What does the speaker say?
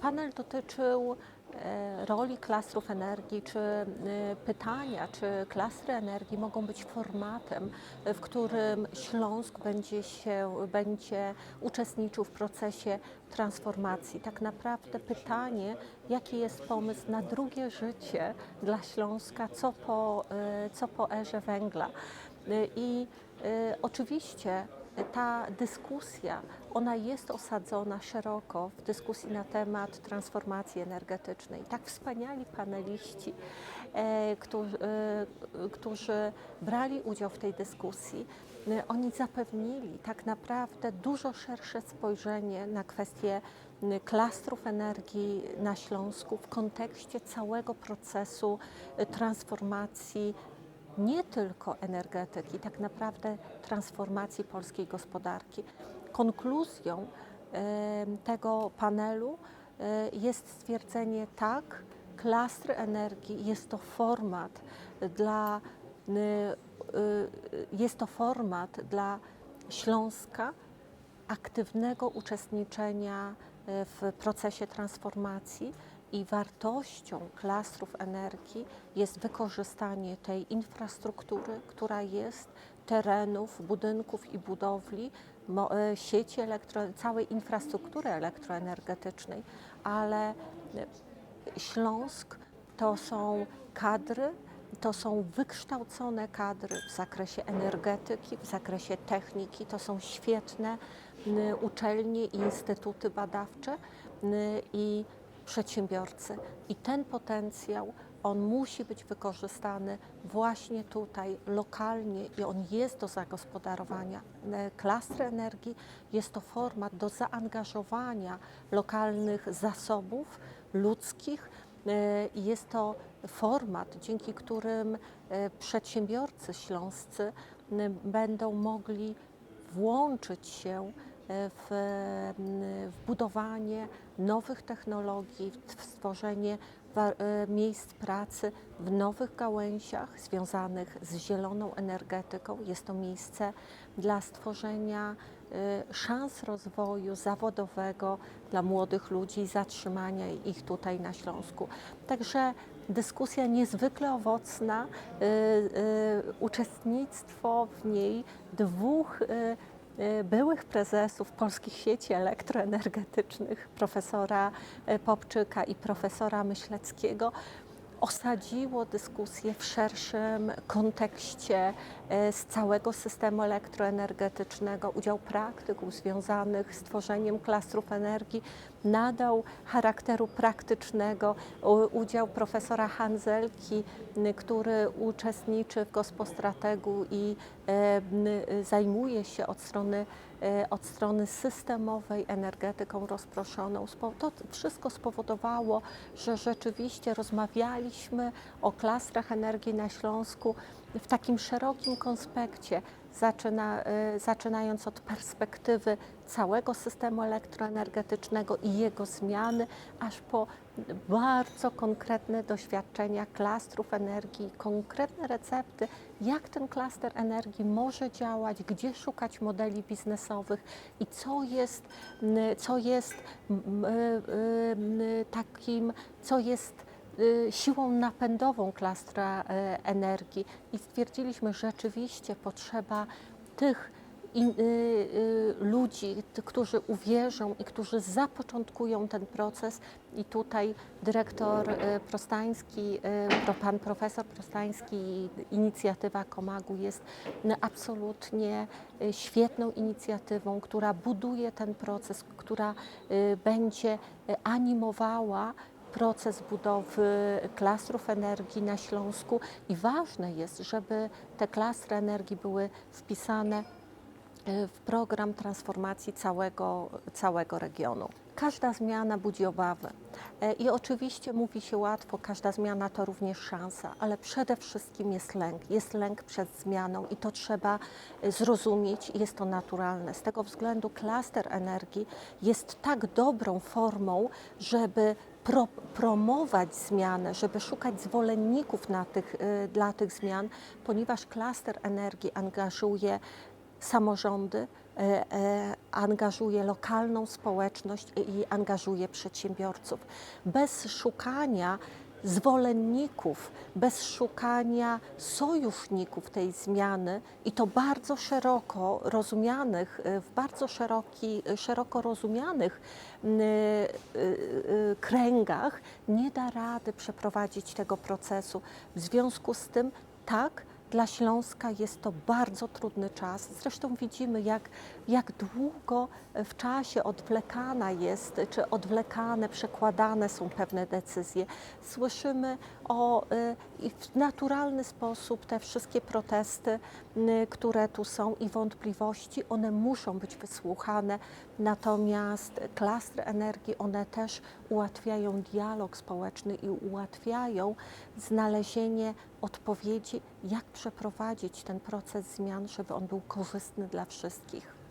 Panel dotyczył e, roli klastrów energii, czy e, pytania, czy klastry energii mogą być formatem, w którym Śląsk będzie, się, będzie uczestniczył w procesie transformacji. Tak naprawdę pytanie, jaki jest pomysł na drugie życie dla Śląska, co po, e, co po erze węgla. I oczywiście ta dyskusja, ona jest osadzona szeroko w dyskusji na temat transformacji energetycznej. Tak wspaniali paneliści, e, którzy, e, którzy brali udział w tej dyskusji, e, oni zapewnili tak naprawdę dużo szersze spojrzenie na kwestie klastrów energii na Śląsku w kontekście całego procesu transformacji nie tylko energetyki, tak naprawdę transformacji polskiej gospodarki. Konkluzją tego panelu e, jest stwierdzenie tak, klastry energii jest to format dla y, y, jest to format dla Śląska aktywnego uczestniczenia e, w procesie transformacji i wartością klastrów energii jest wykorzystanie tej infrastruktury, która jest, terenów, budynków i budowli, e, sieci elektro, całej infrastruktury elektroenergetycznej, ale e, Śląsk to są kadry, to są wykształcone kadry w zakresie energetyki, w zakresie techniki, to są świetne uczelnie i instytuty badawcze i przedsiębiorcy. I ten potencjał, on musi być wykorzystany właśnie tutaj, lokalnie i on jest do zagospodarowania. E, Klastry energii jest to format do zaangażowania lokalnych zasobów ludzkich, E, i Jest to format, dzięki którym e, przedsiębiorcy śląscy będą mogli włączyć się e, w, m, w budowanie nowych technologii, w stworzenie e, miejsc pracy w nowych gałęziach związanych z zieloną energetyką. Jest to miejsce dla stworzenia e, szans rozwoju zawodowego dla młodych ludzi, zatrzymania ich tutaj na Śląsku. Także dyskusja niezwykle owocna, uczestnictwo w niej dwóch byłych prezesów polskich sieci elektroenergetycznych, profesora y, Popczyka i profesora Myśleckiego, osadziło dyskusję w szerszym kontekście e, z całego systemu elektroenergetycznego. Udział praktyków związanych z tworzeniem klastrów energii nadał charakteru praktycznego. Udział profesora Hanzelki, który uczestniczy w Gospostrategu i e, zajmuje się od strony e, od strony systemowej energetyką rozproszoną. To wszystko spowodowało, że rzeczywiście rozmawialiśmy o klastrach energii na Śląsku w takim szerokim konspekcie, zaczyna, e, zaczynając od perspektywy całego systemu elektroenergetycznego i jego zmiany, aż po bardzo konkretne doświadczenia klastrów energii, konkretne recepty, jak ten klaster energii może działać, gdzie szukać modeli biznesowych i co jest, m, co jest y, y, takim, co jest y, siłą napędową klastra e, energii i stwierdziliśmy, że rzeczywiście potrzeba tych y, y, ludzi, którzy uwierzą i którzy zapoczątkują ten proces. I tutaj dyrektor y, Prostański, y, pro- pan profesor Prostański, i inicjatywa Komagu jest absolutnie y, świetną inicjatywą, która buduje ten proces, która y, będzie y, animowała proces budowy klastrów energii na Śląsku i ważne jest, żeby te klastry energii były wpisane e, w program transformacji całego, całego regionu. Każda zmiana budzi obawy E, i oczywiście mówi się łatwo, każda zmiana to również szansa, ale przede wszystkim jest lęk. Jest lęk przed zmianą i to trzeba e, zrozumieć i jest to naturalne. Z tego względu klaster energii jest tak dobrą formą, żeby pro, promować zmianę, żeby szukać zwolenników na tych, y, dla tych zmian, ponieważ klaster energii angażuje samorządy, e, e, angażuje lokalną społeczność i angażuje przedsiębiorców. Bez szukania zwolenników, bez szukania sojuszników tej zmiany i to bardzo szeroko rozumianych, e, w bardzo szeroki, szeroko rozumianych y, kręgach nie da rady przeprowadzić tego procesu. W związku z tym tak, dla Śląska jest to bardzo trudny czas. Zresztą widzimy, jak, jak długo w czasie odwlekana jest, czy odwlekane, przekładane są pewne decyzje. Słyszymy o, y, i w naturalny sposób te wszystkie protesty, które tu są i wątpliwości, one muszą być wysłuchane. Natomiast klastry energii, one też ułatwiają dialog społeczny i ułatwiają znalezienie odpowiedzi, jak przeprowadzić ten proces zmian, żeby on był korzystny dla wszystkich.